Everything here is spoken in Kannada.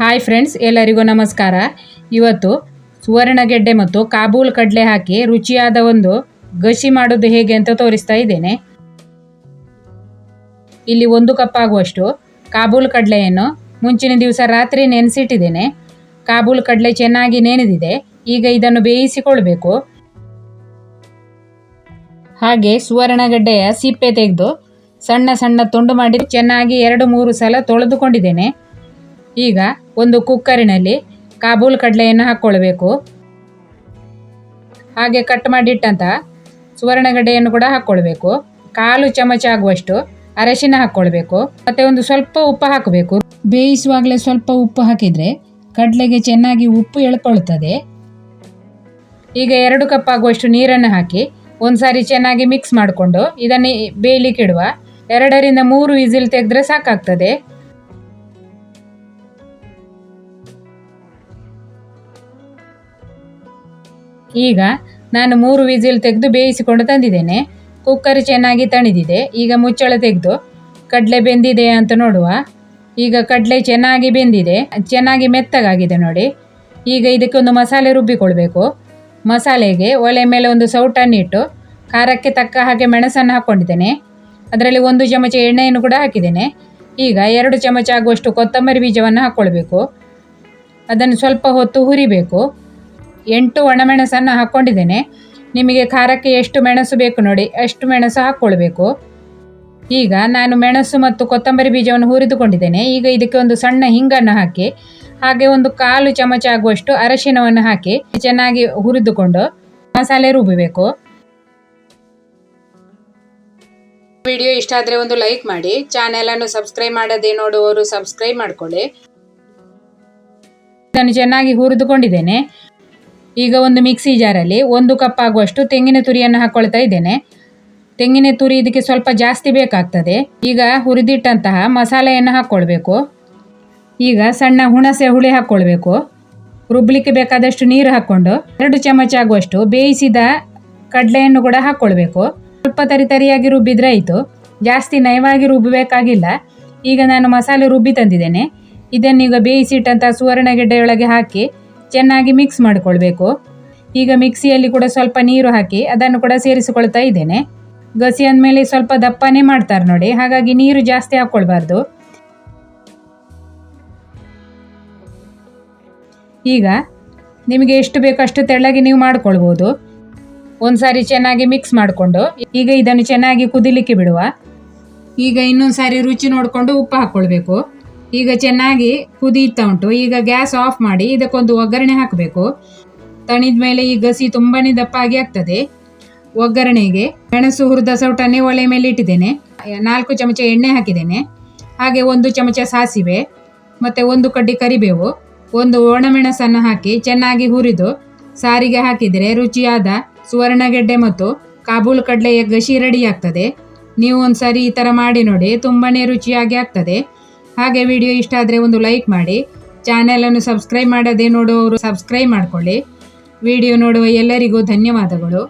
ಹಾಯ್ ಫ್ರೆಂಡ್ಸ್, ಎಲ್ಲರಿಗೂ ನಮಸ್ಕಾರ. ಇವತ್ತು ಸುವರ್ಣಗೆಡ್ಡೆ ಮತ್ತು ಕಾಬೂಲ್ ಕಡಲೆ ಹಾಕಿ ರುಚಿಯಾದ ಒಂದು ಗಸಿ ಮಾಡೋದು ಹೇಗೆ ಅಂತ ತೋರಿಸ್ತಾ ಇದ್ದೇನೆ. ಇಲ್ಲಿ ಒಂದು ಕಪ್ ಆಗುವಷ್ಟು ಕಾಬೂಲ್ ಕಡಲೆಯನ್ನು ಮುಂಚಿನ ದಿವಸ ರಾತ್ರಿ ನೆನೆಸಿಟ್ಟಿದ್ದೇನೆ. ಕಾಬೂಲ್ ಕಡಲೆ ಚೆನ್ನಾಗಿ ನೆನೆದಿದೆ. ಈಗ ಇದನ್ನು ಬೇಯಿಸಿಕೊಳ್ಬೇಕು. ಹಾಗೆ ಸುವರ್ಣಗಡ್ಡೆಯ ಸಿಪ್ಪೆ ತೆಗೆದು ಸಣ್ಣ ಸಣ್ಣ ತುಂಡು ಮಾಡಿ ಚೆನ್ನಾಗಿ ಎರಡು ಮೂರು ಸಲ ತೊಳೆದುಕೊಂಡಿದ್ದೇನೆ. ಈಗ ಒಂದು ಕುಕ್ಕರಿನಲ್ಲಿ ಕಾಬೂಲ್ ಕಡಲೆಯನ್ನು ಹಾಕ್ಕೊಳ್ಬೇಕು. ಹಾಗೆ ಕಟ್ ಮಾಡಿಟ್ಟಂತಹ ಸುವರ್ಣಗಡ್ಡೆಯನ್ನು ಕೂಡ ಹಾಕ್ಕೊಳ್ಬೇಕು. ಕಾಲು ಚಮಚ ಆಗುವಷ್ಟು ಅರಶಿನ ಹಾಕ್ಕೊಳ್ಬೇಕು. ಮತ್ತೆ ಒಂದು ಸ್ವಲ್ಪ ಉಪ್ಪು ಹಾಕಬೇಕು. ಬೇಯಿಸುವಾಗಲೇ ಸ್ವಲ್ಪ ಉಪ್ಪು ಹಾಕಿದರೆ ಕಡಲೆಗೆ ಚೆನ್ನಾಗಿ ಉಪ್ಪು ಎಳ್ಕೊಳ್ತದೆ. ಈಗ ಎರಡು ಕಪ್ ಆಗುವಷ್ಟು ನೀರನ್ನು ಹಾಕಿ ಒಂದ್ಸಾರಿ ಚೆನ್ನಾಗಿ ಮಿಕ್ಸ್ ಮಾಡಿಕೊಂಡು ಇದನ್ನು ಬೇಯಲಿಕ್ಕೆ ಇಡುವ ಎರಡರಿಂದ ಮೂರು ವಿಸಿಲ್ ತೆಗೆದ್ರೆ ಸಾಕಾಗ್ತದೆ. ಈಗ ನಾನು ಮೂರು ವಿಸಿಲ್ ತೆಗೆದು ಬೇಯಿಸಿಕೊಂಡು ತಂದಿದ್ದೇನೆ. ಕುಕ್ಕರ್ ಚೆನ್ನಾಗಿ ತಣಿದಿದೆ. ಈಗ ಮುಚ್ಚಳ ತೆಗೆದು ಕಡಲೆ ಬೆಂದಿದೆಯಾ ಅಂತ ನೋಡುವ. ಈಗ ಕಡಲೆ ಚೆನ್ನಾಗಿ ಬೆಂದಿದೆ. ಚೆನ್ನಾಗಿ ಮೆತ್ತಗಾಗಿದೆ ನೋಡಿ. ಈಗ ಇದಕ್ಕೆ ಒಂದು ಮಸಾಲೆ ರುಬ್ಬಿಕೊಳ್ಬೇಕು. ಮಸಾಲೆಗೆ ಒಲೆ ಮೇಲೆ ಒಂದು ಸೌಟನ್ನಿಟ್ಟು ಖಾರಕ್ಕೆ ತಕ್ಕ ಹಾಗೆ ಮೆಣಸನ್ನು ಹಾಕ್ಕೊಂಡಿದ್ದೇನೆ. ಅದರಲ್ಲಿ ಒಂದು ಚಮಚ ಎಣ್ಣೆಯನ್ನು ಕೂಡ ಹಾಕಿದ್ದೇನೆ. ಈಗ ಎರಡು ಚಮಚ ಆಗುವಷ್ಟು ಕೊತ್ತಂಬರಿ ಬೀಜವನ್ನು ಹಾಕ್ಕೊಳ್ಬೇಕು. ಅದನ್ನು ಸ್ವಲ್ಪ ಹೊತ್ತು ಹುರಿಬೇಕು. ಎಂಟು ಒಣಮೆಣಸನ್ನು ಹಾಕ್ಕೊಂಡಿದ್ದೇನೆ. ನಿಮಗೆ ಖಾರಕ್ಕೆ ಎಷ್ಟು ಮೆಣಸು ಬೇಕು ನೋಡಿ, ಅಷ್ಟು ಮೆಣಸು ಹಾಕ್ಕೊಳ್ಬೇಕು. ಈಗ ನಾನು ಮೆಣಸು ಮತ್ತು ಕೊತ್ತಂಬರಿ ಬೀಜವನ್ನು ಹುರಿದುಕೊಂಡಿದ್ದೇನೆ. ಈಗ ಇದಕ್ಕೆ ಒಂದು ಸಣ್ಣ ಹಿಂಗನ್ನು ಹಾಕಿ, ಹಾಗೆ ಒಂದು ಕಾಲು ಚಮಚ ಆಗುವಷ್ಟು ಅರಶಿನವನ್ನು ಹಾಕಿ, ಚೆನ್ನಾಗಿ ಹುರಿದುಕೊಂಡು ಮಸಾಲೆ ರುಬ್ಬಬೇಕು ವಿಡಿಯೋ ಇಷ್ಟ ಆದರೆ ಒಂದು ಲೈಕ್ ಮಾಡಿ. ಚಾನೆಲನ್ನು ಸಬ್ಸ್ಕ್ರೈಬ್ ಮಾಡದೆ ನೋಡುವವರು ಸಬ್ಸ್ಕ್ರೈಬ್ ಮಾಡಿಕೊಳ್ಳಿ. ಇದನ್ನು ಚೆನ್ನಾಗಿ ಹುರಿದುಕೊಂಡಿದ್ದೇನೆ. ಈಗ ಒಂದು ಮಿಕ್ಸಿ ಜಾರಲ್ಲಿ ಒಂದು ಕಪ್ ಆಗುವಷ್ಟು ತೆಂಗಿನ ತುರಿಯನ್ನು ಹಾಕ್ಕೊಳ್ತಾ ಇದ್ದೇನೆ. ತೆಂಗಿನ ತುರಿ ಇದಕ್ಕೆ ಸ್ವಲ್ಪ ಜಾಸ್ತಿ ಬೇಕಾಗ್ತದೆ. ಈಗ ಹುರಿದಿಟ್ಟಂತಹ ಮಸಾಲೆಯನ್ನು ಹಾಕ್ಕೊಳ್ಬೇಕು ಈಗ ಸಣ್ಣ ಹುಣಸೆ ಹುಳಿ ಹಾಕ್ಕೊಳ್ಬೇಕು ರುಬ್ಲಿಕ್ಕೆ ಬೇಕಾದಷ್ಟು ನೀರು ಹಾಕ್ಕೊಂಡು ಎರಡು ಚಮಚ ಆಗುವಷ್ಟು ಬೇಯಿಸಿದ ಕಡಲೆಯನ್ನು ಕೂಡ ಹಾಕ್ಕೊಳ್ಬೇಕು ಸ್ವಲ್ಪ ತರಿ ತರಿಯಾಗಿ ರುಬ್ಬಿದ್ರೆ ಆಯಿತು. ಜಾಸ್ತಿ ನಯವಾಗಿ ರುಬ್ಬಬೇಕಾಗಿಲ್ಲ ಈಗ ನಾನು ಮಸಾಲೆ ರುಬ್ಬಿ ತಂದಿದ್ದೇನೆ. ಇದನ್ನೀಗ ಬೇಯಿಸಿಟ್ಟಂಥ ಸುವರ್ಣಗೆಡ್ಡೆಯೊಳಗೆ ಹಾಕಿ ಚೆನ್ನಾಗಿ ಮಿಕ್ಸ್ ಮಾಡಿಕೊಳ್ಬೇಕು. ಈಗ ಮಿಕ್ಸಿಯಲ್ಲಿ ಕೂಡ ಸ್ವಲ್ಪ ನೀರು ಹಾಕಿ ಅದನ್ನು ಕೂಡ ಸೇರಿಸಿಕೊಳ್ತಾ ಇದ್ದೇನೆ. ಗಸಿ ಅಂದಮೇಲೆ ಸ್ವಲ್ಪ ದಪ್ಪನೇ ಮಾಡ್ತಾರೆ ನೋಡಿ, ಹಾಗಾಗಿ ನೀರು ಜಾಸ್ತಿ ಹಾಕ್ಕೊಳ್ಬಾರ್ದು. ಈಗ ನಿಮಗೆ ಎಷ್ಟು ಬೇಕೋ ಅಷ್ಟು ತೆಳ್ಳಗೆ ನೀವು ಮಾಡ್ಕೊಳ್ಬೋದು. ಒಂದ್ಸಾರಿ ಚೆನ್ನಾಗಿ ಮಿಕ್ಸ್ ಮಾಡಿಕೊಂಡು, ಈಗ ಇದನ್ನು ಚೆನ್ನಾಗಿ ಕುದಿಲಿಕ್ಕೆ ಬಿಡುವ. ಈಗ ಇನ್ನೊಂದು ಸಾರಿ ರುಚಿ ನೋಡಿಕೊಂಡು ಉಪ್ಪು ಹಾಕ್ಕೊಳ್ಬೇಕು. ಈಗ ಚೆನ್ನಾಗಿ ಕುದೀತಾ ಉಂಟು. ಈಗ ಗ್ಯಾಸ್ ಆಫ್ ಮಾಡಿ ಇದಕ್ಕೊಂದು ಒಗ್ಗರಣೆ ಹಾಕಬೇಕು. ತಣಿದ ಮೇಲೆ ಈ ಗಸಿ ತುಂಬಾನೇ ದಪ್ಪಾಗಿ ಆಗ್ತದೆ. ಒಗ್ಗರಣೆಗೆ ಮೆಣಸು ಹುರಿದ ಸೌಟನ್ನೇ ಒಲೆ ಮೇಲೆ ಇಟ್ಟಿದ್ದೇನೆ. ನಾಲ್ಕು ಚಮಚ ಎಣ್ಣೆ ಹಾಕಿದ್ದೇನೆ. ಹಾಗೆ ಒಂದು ಚಮಚ ಸಾಸಿವೆ, ಮತ್ತು ಒಂದು ಕಡ್ಡಿ ಕರಿಬೇವು, ಒಂದು ಒಣಮೆಣಸನ್ನು ಹಾಕಿ ಚೆನ್ನಾಗಿ ಹುರಿದು ಸಾರಿಗೆ ಹಾಕಿದರೆ ರುಚಿಯಾದ ಸುವರ್ಣಗೆಡ್ಡೆ ಮತ್ತು ಕಾಬೂಲ್ ಕಡಲೆಯ ಗಸಿ ರೆಡಿ ಆಗ್ತದೆ. ನೀವು ಒಂದ್ಸರಿ ಈ ಥರ ಮಾಡಿ ನೋಡಿ, ತುಂಬಾನೇ ರುಚಿಯಾಗಿ ಆಗ್ತದೆ. ಹಾಗೆ ವಿಡಿಯೋ ಇಷ್ಟ ಆದರೆ ಒಂದು ಲೈಕ್ ಮಾಡಿ. ಚಾನೆಲನ್ನು ಸಬ್ಸ್ಕ್ರೈಬ್ ಮಾಡದೆ ನೋಡುವವರು ಸಬ್ಸ್ಕ್ರೈಬ್ ಮಾಡಿಕೊಳ್ಳಿ. ವಿಡಿಯೋ ನೋಡುವ ಎಲ್ಲರಿಗೂ ಧನ್ಯವಾದಗಳು.